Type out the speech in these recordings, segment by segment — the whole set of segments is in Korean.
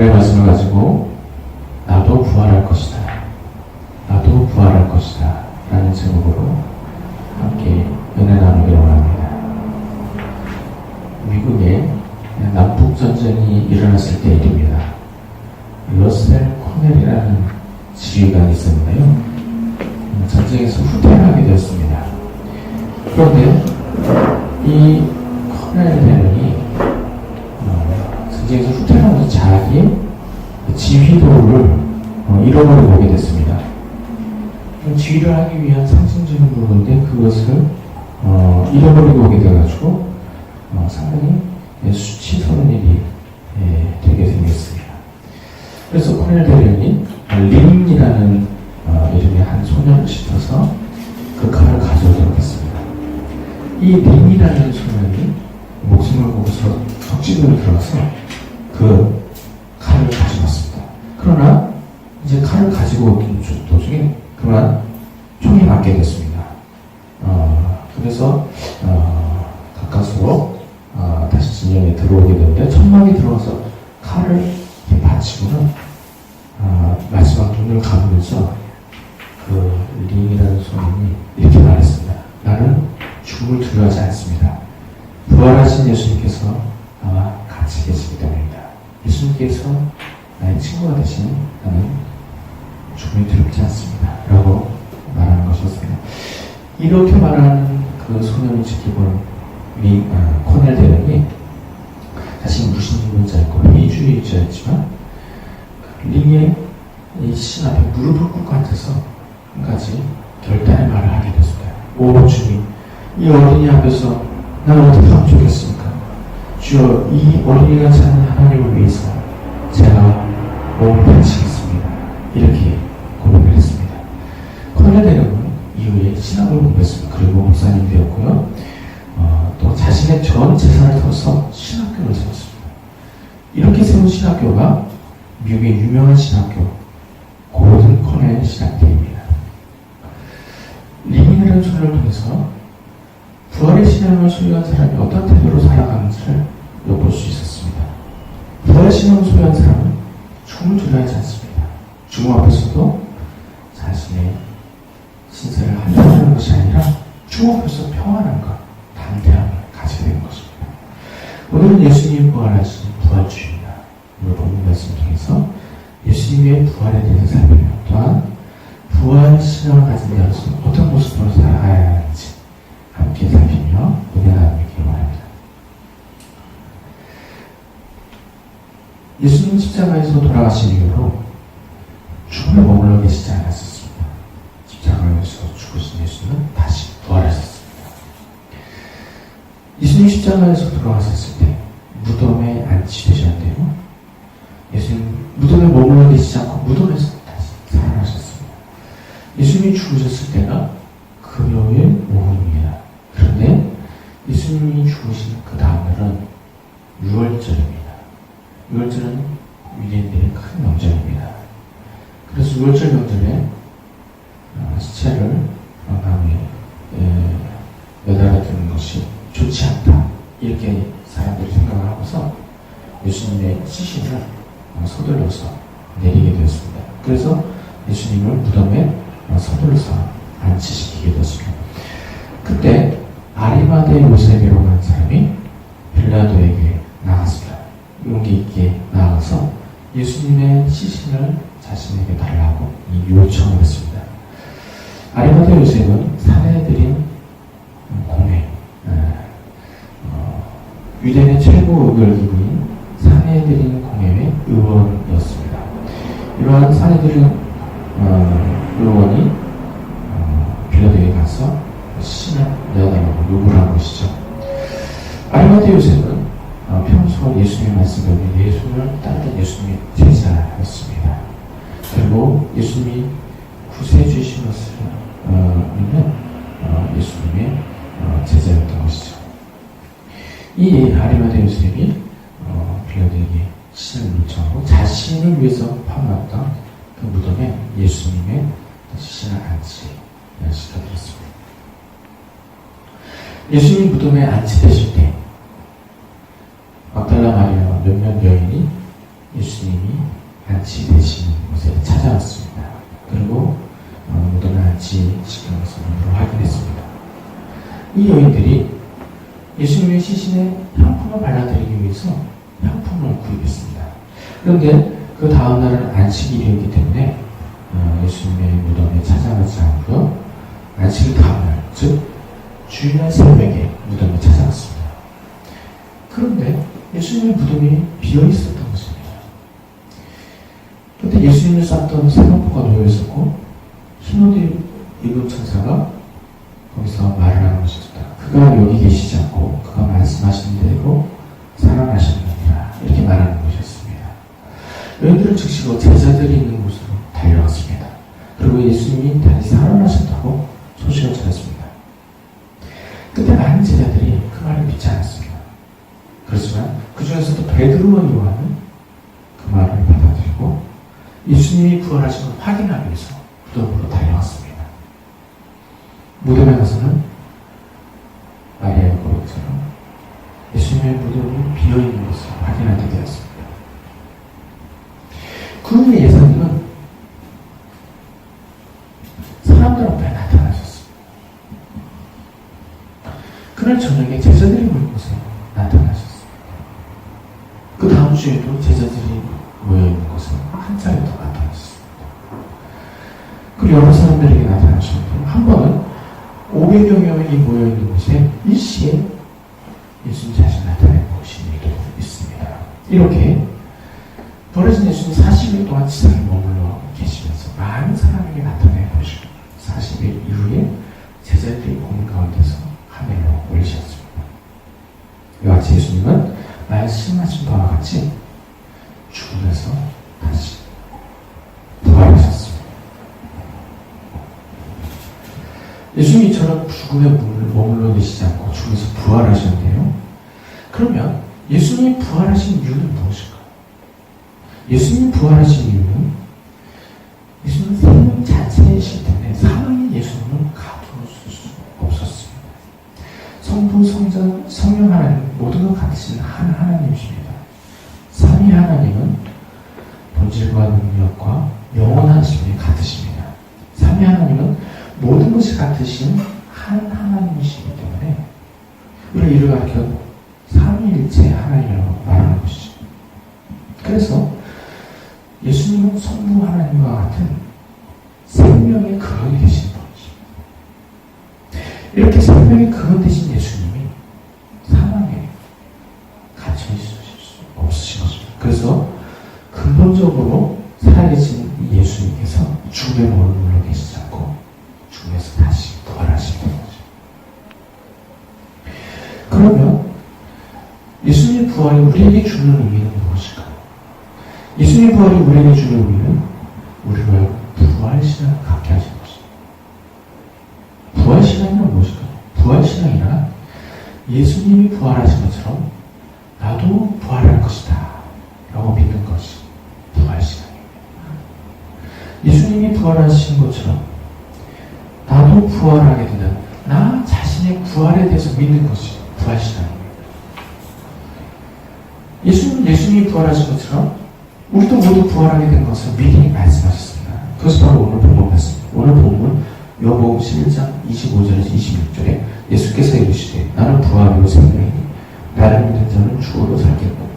오늘의 말씀을 가지고 나도 부활할 것이다. 나도 부활할 것이다. 라는 제목으로 함께 은혜 나누기를 원합니다. 미국에 남북전쟁이 일어났을 때 일입니다. 러셀 코넬이라는 지휘관이 있었는데요. 전쟁에서 후퇴를 하게 되었습니다. 그런데 이 코넬 대령이 어, 하면서 자기의 지휘도를 어, 잃어버리고 오게 됐습니다. 지휘를 하기 위한 상징적인 부분인데 그것을 어, 잃어버리고 오게 돼가지고 어, 상당히 예, 수치스러운 일이 예, 되게 생겼습니다. 그래서 코넬 대령이 림이라는 어, 이름의 한 소년을 시켜서 그 칼을 가져오도록 했습니다. 이 림이라는 소년이 목숨을 걸고서 적진으로 들어가서 그 칼을 가져왔습니다. 그러나 이제 칼을 가지고 예수님께서 나의 친구가 되시니 나는 죽음이 두렵지 않습니다. 라고 말하는 것이었습니다. 이렇게 말하는 그 소년이 지키고는 미, 아, 코넬 대령이 자신이 무신론자였고 회의주의자였지만 그 링의 이신 앞에 무릎을 꿇고 앉아서 한 가지 결단의 말을 하게 됐습니다. 오 주님, 이 어린이 앞에서 나는 어떻게 하면 좋겠습니까? 주여, 이 어린이가 찾는 위해서 제가 몸을 바치겠습니다. 이렇게 고백을 했습니다. 코넬 대령은 이후에 신학을 공부했습니다. 그리고 목사님 되었고요. 어, 또 자신의 전 재산을 털어서 신학교를 세웠습니다. 이렇게 세운 신학교가 미국의 유명한 신학교 고든 코넬 신학교입니다. 리민이라는 소리를 통해서 부활의 신앙을 소유한 사람이 어떤 태도로 살아가는지를 엿볼 수 있었습니다. 부활의 신앙을 소유한 사람은 죽음을 두려워하지 않습니다. 죽음 앞에서도 자신의 신세를 한탄하는 것이 아니라 죽음 앞에서 평안함과 담대함을 가지게 되는 것입니다. 오늘은 예수님 부활하신 부활주입니다. 오늘 본문 말씀 통해서 예수님의 부활에 대해서 살피며 또한 부활 신앙을 가진 자로서 어떤 모습으로 살아가야 하는지 함께 살피며 은혜 나누기 바랍니다. 예수님 십자가에서 돌아가신 이후로 죽음에 머물러 계시지 않았었습니다. 십자가에서 죽으신 예수는 다시 부활하셨습니다. 예수님 십자가에서 돌아가셨을 때 무덤에 안치되셨는데요. 예수님 무덤에 머물러 계시지 않고 무덤에서 다시 살아나셨습니다. 예수님이 죽으셨을 때가 금요일 오후입니다. 그런데 예수님이 죽으신 그 다음날은 6월절입니다. 6월절은 유대인들의 큰 명절입니다. 그래서 6월절 명절에 어, 시체를 어, 나무에 에, 매달아 두는 것이 좋지 않다. 이렇게 사람들이 생각을 하고서 예수님의 시신을 어, 서둘러서 내리게 되었습니다. 그래서 예수님을 무덤에 어, 서둘러서 안치시키게 되었습니다. 그때 아리마대 요셉이라고 하는 사람이 빌라도에게 나갔습니다. 용기 있게 예수님의 시신을 자신에게 달라고 이 요청을 했습니다. 아리마대 요셉은 사내들인 공회, 에, 어, 유대인의 최고 의결기구인 사내들인 공회의 의원이었습니다. 이러한 사내들인 어, 의원이 어, 빌라도에 가서 신을 내어달라고 요구를 한 것이죠. 아리마대 요셉은 어, 평소 예수님의 배우며 예수님을 따르던 예수님의 제자였습니다. 그리고 예수님이 구세주신 것을 어, 믿는 어, 예수님의 어, 제자였던 것이죠. 이 아리마대 요셉이 어, 빌라도에게 신을 요청하고 자신을 위해서 파놨던 그 무덤에 예수님의 신을 안치시켜드렸습니다. 예수님 무덤에 안치되실 때 몇몇 여인이 예수님이 안치 되신 곳에 찾아왔습니다. 그리고 어, 무덤 안치 시경에서 눈으로 확인했습니다. 이 여인들이 예수님의 시신에 향품을 발라드리기 위해서 향품을 구입했습니다. 그런데 그 다음 날은 안식일이었기 때문에 어, 예수님의 무덤에 찾아가지 않고요. 안식일 다음 날, 즉 주일날 새벽에 무덤에 찾아갔습니다. 그런데 예수님의 무덤이 비어 있었던 것입니다. 그런데 예수님을 쌌던 세마포가 놓여 있었고 흰옷 입은 천사가 거기서 말을 하는 것입니다. 그가 여기 계시지 않고 그가 말씀하신 대로 살아나셨느니라 이렇게 말하는 것이었습니다. 여인들은 즉시로 제자들이 있는 곳으로 달려갔습니다. 그리고 예수님이 다시 살아나셨다고 소식을 전했습니다. 그때 많은 제자들이 그 말을 믿지 않았습니다. 그렇지만 그 중에서도 베드로와 요한은 그 말을 받아들이고 예수님이 부활하신 걸 확인하기 위해서 무덤으로 달려갔습니다. 무덤에 가서는 마리아의 고백처럼 예수님의 무덤이 비어있는 것을 확인하게 되었습니다. 그 후에 예수님은 사람들 앞에 나타나셨습니다. 그날 저녁에 제자들이 모인 곳에 나타나셨습니다. 그 다음 주에도 제자들이 모여있는 곳에 한 차례 더 나타나셨습니다. 그리고 여러 사람들에게 나타나셨는데 한 번은 500여 명이 모여있는 곳에 일시에 예수님 자신 나타낸 일도 있습니다. 이렇게 버려진 예수님 40일 동안 지상에 머물러 계시면서 많은 사람에게 나타낸 것이고 40일 이후에 제자들이 본 가운데서 하늘로 올리셨습니다. 이와 같이 예수님은 말씀하신 바와 같이 죽음에서 다시 부활하셨습니다. 예수님이 이처럼 죽음에 머물러 계시지 않고 죽음에서 부활하셨는데요. 그러면 예수님이 부활하신 이유는 무엇일까요? 예수님이 부활하신 이유는 성자, 성령 하나님 모든 것 같으신 한 하나님이십니다. 삼위 하나님은 본질과 능력과 영원하심이 같으십니다. 삼위 하나님은 모든 것이 같으신 한 하나님이시기 때문에 우리가 이를 가르쳐 삼위일체 하나님이라고 말하는 것이죠. 그래서 예수님은 성부 하나님과 같은 생명의 근원이 되신 분이십니다. 이렇게 생명의 근원 되신 예수님이 사망에 갇혀 있으실 수 없으신 것입니다. 그래서 근본적으로 살아계신 이 예수님께서 죽음에 머물러 계시지 않고 죽음에서 다시 부활하시는 거죠. 그러면 예수님의 부활이 우리에게 주는 의미는 무엇일까요? 예수님의 부활이 우리에게 주는 의미는 우리를 부활 신앙을 갖게 하신 것입니다. 부활 신앙이란 무엇일까요? 부활 신앙이란 예수님이 부활하신 것처럼 나도 부활할 것이다 라고 믿는 것이 부활 신앙입니다. 예수님이 부활하신 것처럼 나도 부활하게 된다. 나 자신의 부활에 대해서 믿는 것이 부활 신앙입니다. 예수님, 예수님이 부활하신 것처럼 우리도 모두 부활하게 된 것을 미리 말씀하셨습니다. 그것이 바로 오늘 본문 말씀입니다. 오늘 본문 요복음 11장 25절에서 26절에 예수께서 이르시되 나는 부활이요 생명이니 나를 믿는 자는 죽어도 살겠고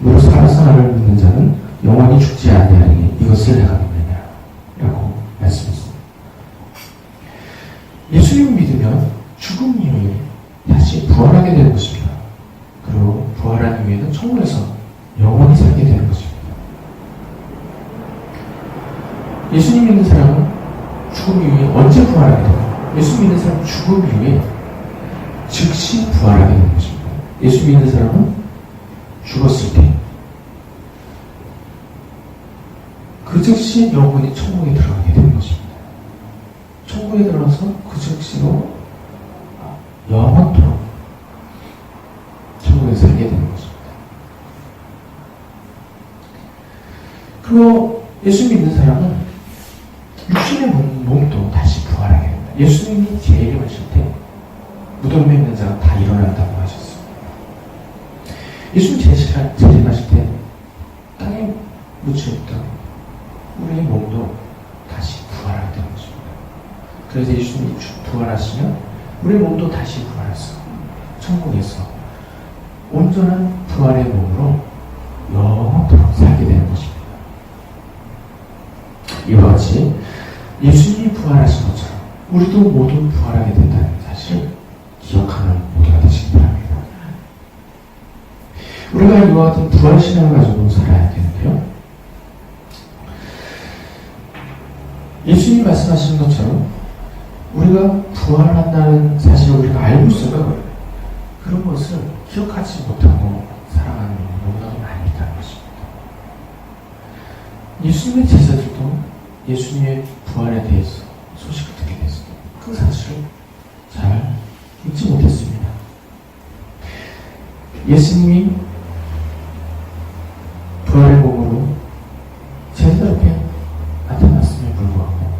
너로 살아서 나를 믿는 자는 영원히 죽지 아니하리니 이것을 내가 믿느냐 라고 말씀했습니다. 예수님 믿으면 죽음 이후에 다시 부활하게 되는 것입니다. 천국에서 영원히 살게 되는 것입니다. 예수님 믿는 사람은 죽음 이후에 언제 부활하게 되나? 예수 믿는 사람은 죽음 이후에 즉시 부활하게 되는 것입니다. 예수 믿는 사람은 죽었을 때 그 즉시 영원히 천국에 들어가게 되는 것입니다. 천국에 들어가서 그 즉시로 영원토록 천국에 살게 되는 것입니다. 그리고 예수 믿는 사람은 육신의 몸, 몸도 다시 부활하게 됩니다. 예수님이 재림하실 때 무덤에 있는 자가 다 일어난다고 하셨습니다. 예수님 재림하실 때 땅에 묻혀있던 우리의 몸도 다시 부활하게 되는 것입니다. 그래서 예수님이 주- 부활하시면 우리의 몸도 다시 부활해서 천국에서 온전한 부활의 몸으로 영원토록 살게 되는 것입니다. 이와 같이 예수님이 부활하신 것처럼 우리도 모두 부활하게 된다는 사실을 기억하는 모두가 되시기 바랍니다. 우리가 이와 같은 부활신앙을 가지고 살아야 되는데요. 예수님이 말씀하신 것처럼 우리가 부활한다는 사실을 우리가 알고 있어도 그런 것을 기억하지 못하고 살아가는 너무나도 많이 있다는 것입니다. 예수님의 제자들도 예수님의 부활에 대해서 소식을 듣게 됐어요. 그 사실을 잘 잊지 못했습니다. 예수님이 부활의 몸으로 제자들 앞에 나타났음에 불구하고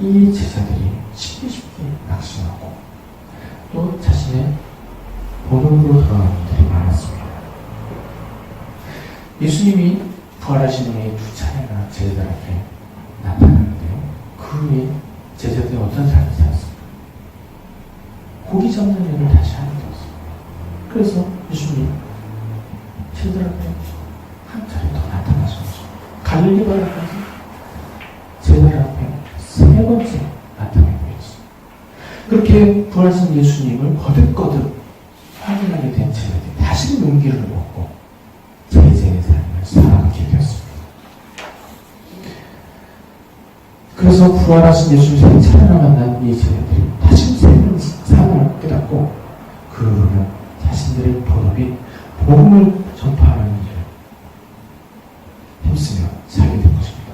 이 제자들이 쉽게 쉽게 낙심하고 또 자신의 본업으로 돌아가는 분들이 많았습니다. 예수님이 부활하신 후에 두 차례나 제자들 앞에 나타났는데요. 그 후에 제자들이 어떤 삶을 살았습니까? 고기 잡는 일을 다시 하게 되었습니다. 그래서 예수님 제자들 앞에 한 차례 더 나타나셔서 갈릴리 바다까지 제자들 앞에 세 번째 나타나게 되었습니다. 그렇게 부활하신 예수님을 거듭거듭 확인하게 된 제자들이 다시 용기를 먹고 제자의 삶을 살아가게 되었습니다. 그래서 부활하신 예수님을 세 차례나 만난 이 제자들이 다시 새로운 사명을 깨닫고 그 후로는 자신들의 본업인 복음을 전파하는 일을 힘쓰며 살게 된 것입니다.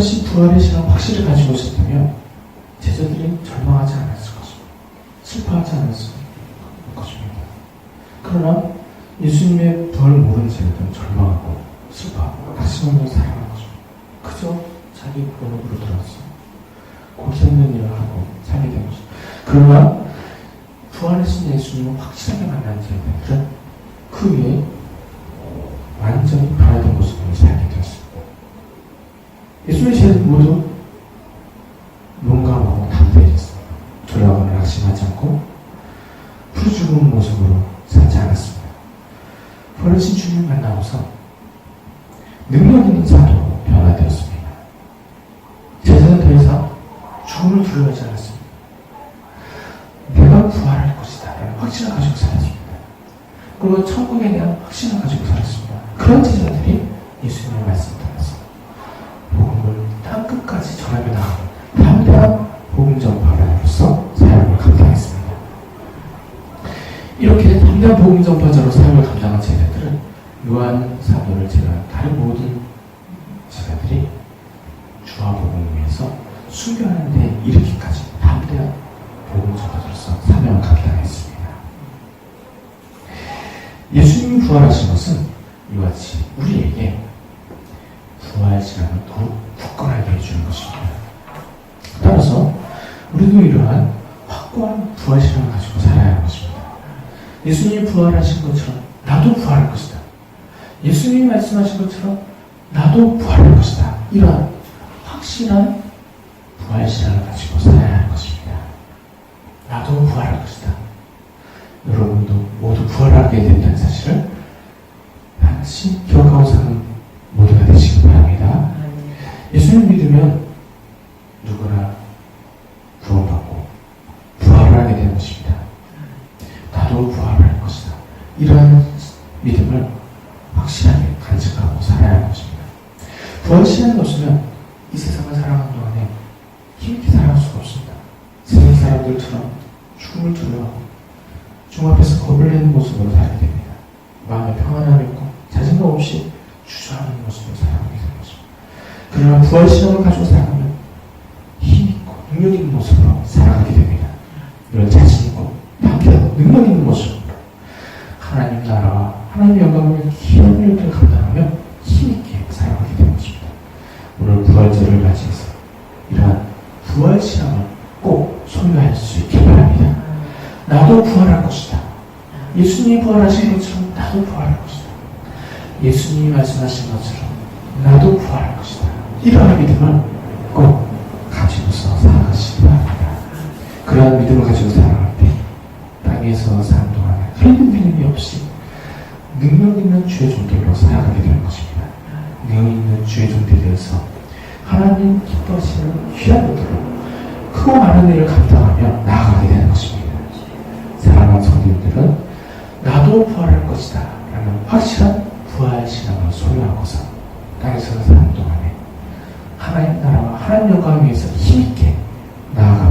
가르친 부활의 신앙 확실히 가지고 있었다면 제자들이 절망하지 않았을 것입니다. 슬퍼하지 않았을 것입니다. 그러나 예수님의 부활을 모르는 제자들은 절망하고 슬퍼하고 낙심하며 살아가는 것입니다. 그저 자기 본업으로 들어와서 고기 잡는 일을 하고 살게 된 것입니다. 그러나 부활하신 예수님을 확실하게 만난 제자들은 그 위에 완전히 변화된 모습으로 살게 되었습니다. 예수님의 제자들 모두 용감하고 담대해졌습니다. 두려워하거나 낙심하지 않고 푸르죽은 모습으로 살지 않았습니다. 부활하신 주님을 만나고서 능력 있는 사도로 변화되었습니다. 제자는 더 이상 죽음을 두려워하지 않았습니다. 내가 부활할 것이다. 라는 확신을 가지고 살았습니다. 그리고 천국에 대한 확신을 가지고 데 이르기까지 담대한 복음 전파자로서 사명을 감당했습니다. 예수님이 부활하신 것은 이와 같이 우리에게 부활 신앙을 더욱 굳건하게 해주는 것입니다. 따라서 우리도 이러한 확고한 부활 신앙을 가지고 살아야 하는 것입니다. 예수님이 부활하신 것처럼 나도 부활할 것이다. 예수님이 말씀하신 것처럼 나도 부활할 것이다. 이러한 확실한 신앙을 가지고 살아야 하는 것입니다. 나도 부활할 것이다. 여러분도 모두 부활하게 된다는 사실을 반드시 기억하고 사는 모두가 되시기 바랍니다. 예수님 믿으면 누구나 구원받고 부활을 하게 되는 것입니다. 나도 부활할 것이다. 이러한 믿음을 확실하게 간직하고 살아야 하는 것입니다. 부활 신앙이 없으면 이 세상을 살아가는 동안에 힘있게 살아갈 수가 없습니다. 세상 사람들처럼 죽음을 두려워하고 중 앞에서 겁을 내는 모습으로 살게 됩니다. 마음에 평안함이 있고 자신감 없이 주저하는 모습으로 살아가게 되는 것입니다. 부활 신앙을 가지고 살아가면 힘 있고 능력 있는 모습으로 살아가게 됩니다. 이런 자신 있고 담대하고 능력 있는 모습으로 하나님 나라와 하나님 영광을 기업을 이렇게 감당하며 힘있게 살아가게 되는 것입니다. 오늘 부활절을 맞이해서 이러한 부활 신앙을 꼭 소유할 수 있길 바랍니다. 나도 부활할 것이다. 예수님이 부활하신 것처럼 나도 부활할 것이다. 예수님이 말씀하신 것처럼 이러한 믿음을 꼭 가지고서 살아가시기 바랍니다. 그러한 믿음을 가지고 살아갈 때 땅에서 사는 동안에 흘린 믿음이 없이 능력 있는 주의 종들로 살아가게 되는 것입니다. 능력 있는 주의 종들이 되어서 하나님 기뻐하시는 귀한 것들로 크고 많은 일을 감당하며 나아가게 되는 것입니다. 사랑하는 성도님들은 나도 부활할 것이다 라는 확실한 부활 신앙을 소유하고서 땅에서 사는 동안에 하나님 나라와 하나님 영광 위해서 힘있게 나아가